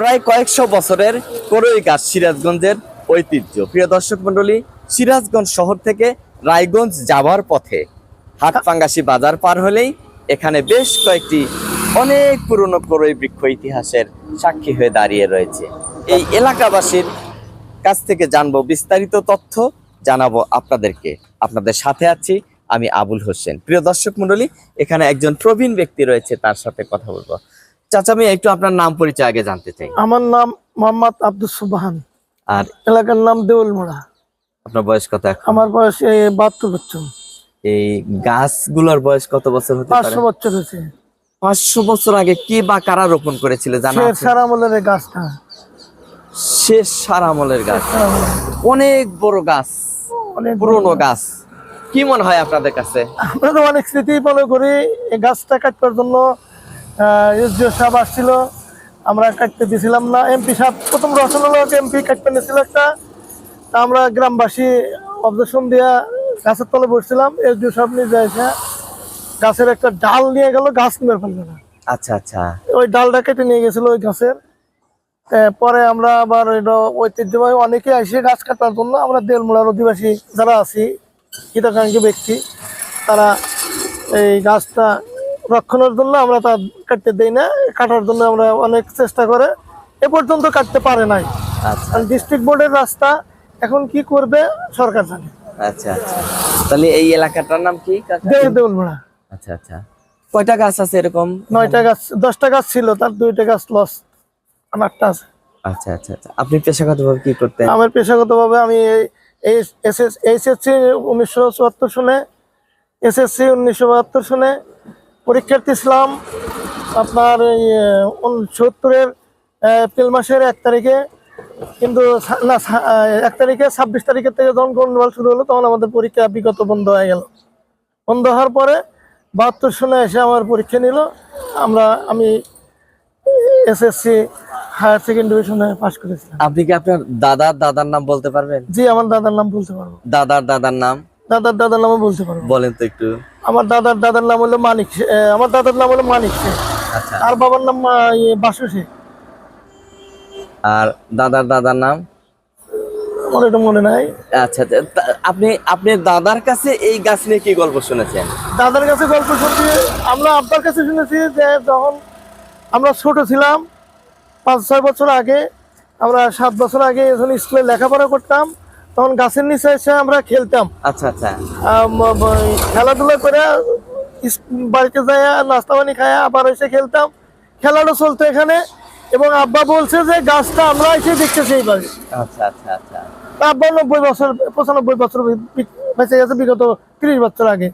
প্রায় কয়েকশো বছরের করই গাছ সিরাজগঞ্জের ঐতিহ্য। প্রিয় দর্শক মন্ডলী সিরাজগঞ্জ শহর থেকে রায়গঞ্জ যাওয়ার পথে হাটপাঙ্গাসি বাজার পার হলেই এখানে বেশ কয়েকটি অনেক পুরনো করই বৃক্ষ ইতিহাসের সাক্ষী হয়ে দাঁড়িয়ে রয়েছে। এই এলাকাবাসীর কাছ থেকে জানব বিস্তারিত তথ্য, জানাব আপনাদেরকে। আপনাদের সাথে আছি আমি আবুল হোসেন। প্রিয় দর্শক মন্ডলী এখানে একজন প্রবীণ ব্যক্তি রয়েছে, তার সাথে কথা বলব। চাচা আমি একটু আপনার নাম পরিচয় আগে জানতে চাই। আমার নাম মোহাম্মদ আব্দুল সুবাহান। আর এলাকার নাম দেউলমোড়া। আপনার বয়স কত আমার বয়স বাহাত্তর বছর। এই গাছগুলোর বয়স কত বছর হতে পারে? পাঁচশো বছর হয়েছে। পাঁচশো বছর আগে কি বা কারা রোপণ করেছিল জানা শের আছে? সারা আমলের এই গাছটা। শেষ সার আমলের গাছ অনেক বড় গাছ অনেক পুরনো গাছ। কি মনে হয় আপনাদের কাছে? আমরা তো অনেক স্মৃতি করি এই গাছটা কাটবার জন্য। এসডিও সাহেব আসছিল আমরা কাটতে দিছিলাম না। এমপি সাহেব প্রথম রচনালক এমপি কাটতে নিয়েছিল একটা। তা আমরা গ্রামবাসী অবজেকশন দিয়া গাছের তলে বসছিলাম এসডিও সাহেব নিজে এসে গাছের একটা ডাল নিয়ে গেল গাছ মেরে ফেলবে না। আচ্ছা আচ্ছা। ওই ডালটা কেটে নিয়ে গেছিল ওই গাছের। পরে আমরা আবার এটা ঐতিহ্যবাহী অনেকে আসে গাছ কাটার জন্য আমরা দেলমোড়ার অধিবাসী যারা আছি হিতাকাঙ্ক্ষী ব্যক্তি তারা এই গাছটা রক্ষণের জন্য আমরা তা কাটতে দেই না কাটার জন্য আমরা অনেক চেষ্টা করে। এ পর্যন্ত কাটতে পারে নাই। আচ্ছা। ডিস্ট্রিক্ট বোর্ডের রাস্তা এখন কি করবে সরকার জানে। আচ্ছা আচ্ছা। তাহলে এই এলাকাটার নাম কি? কাকা? দে- আচ্ছা আচ্ছা। কয়টা গাছ আছে এরকম? নয়টা গাছ দশটা গাছ ছিল তার দুইটা গাছ লস আমারটা আছে। আচ্ছা আচ্ছা আচ্ছা। আপনি পেশাগতভাবে কি করতেন? আমার পেশাগতভাবে আমি এইচএসসি উনিশশো চুয়াত্তর সনে এসএসসি উনিশশো বাহাত্তর সনে পরীক্ষার্থী ছিলাম আপনার এই সত্তরের এপ্রিল মাসের এক তারিখে কিন্তু না এক তারিখে ছাব্বিশ তারিখের থেকে যখন গন্ডগোল শুরু হলো তখন আমাদের পরীক্ষা বিগত বন্ধ হয়ে গেল। বন্ধ হওয়ার পরে বাহাত্তর সনে এসে আমার পরীক্ষা নিল। আমরা আমি এসএসসি হায়ার সেকেন্ডারি ডিভিশনে পাশ করেছিলাম। আপনি কি আপনার দাদার দাদার নাম বলতে পারবেন? জি আমার দাদার নাম বলতে পারব। দাদার দাদার নাম? দাদার দাদার নামও বলতে পারব। বলেন তো একটু। আমার দাদার দাদার নাম হলো মানিক আমার দাদার নাম হলো মানিক শেখ আচ্ছা। আর বাবার নাম ইয়ে, বাসু শেখ আর দাদার দাদার নাম? আমার এটা মনে নাই। আচ্ছা আপনি আপনি দাদার কাছে এই গাছ নিয়ে কি গল্প শুনেছেন? দাদার কাছে গল্প শুনছি আমরা আপনার কাছে শুনেছি যে যখন আমরা ছোট ছিলাম পাঁচ ছয় বছর আগে আমরা সাত বছর আগে যখন স্কুলে লেখাপড়া করতাম তখন গাছের নিচে এসে আমরা খেলতাম। আচ্ছা আচ্ছা। খেলাধুলা করে বাড়িতে যাইয়া নাস্তা পানি খায় আবার এসে খেলতাম। খেলাটা চলতো এখানে এবং আব্বা বলছে যে গাছটা আমরা এসে দেখতেছি চাই আচ্ছা আচ্ছা আচ্ছা। আব্বা নব্বই বছর পঁচানব্বই বছর বেঁচে গেছে বিগত ত্রিশ বছর আগে।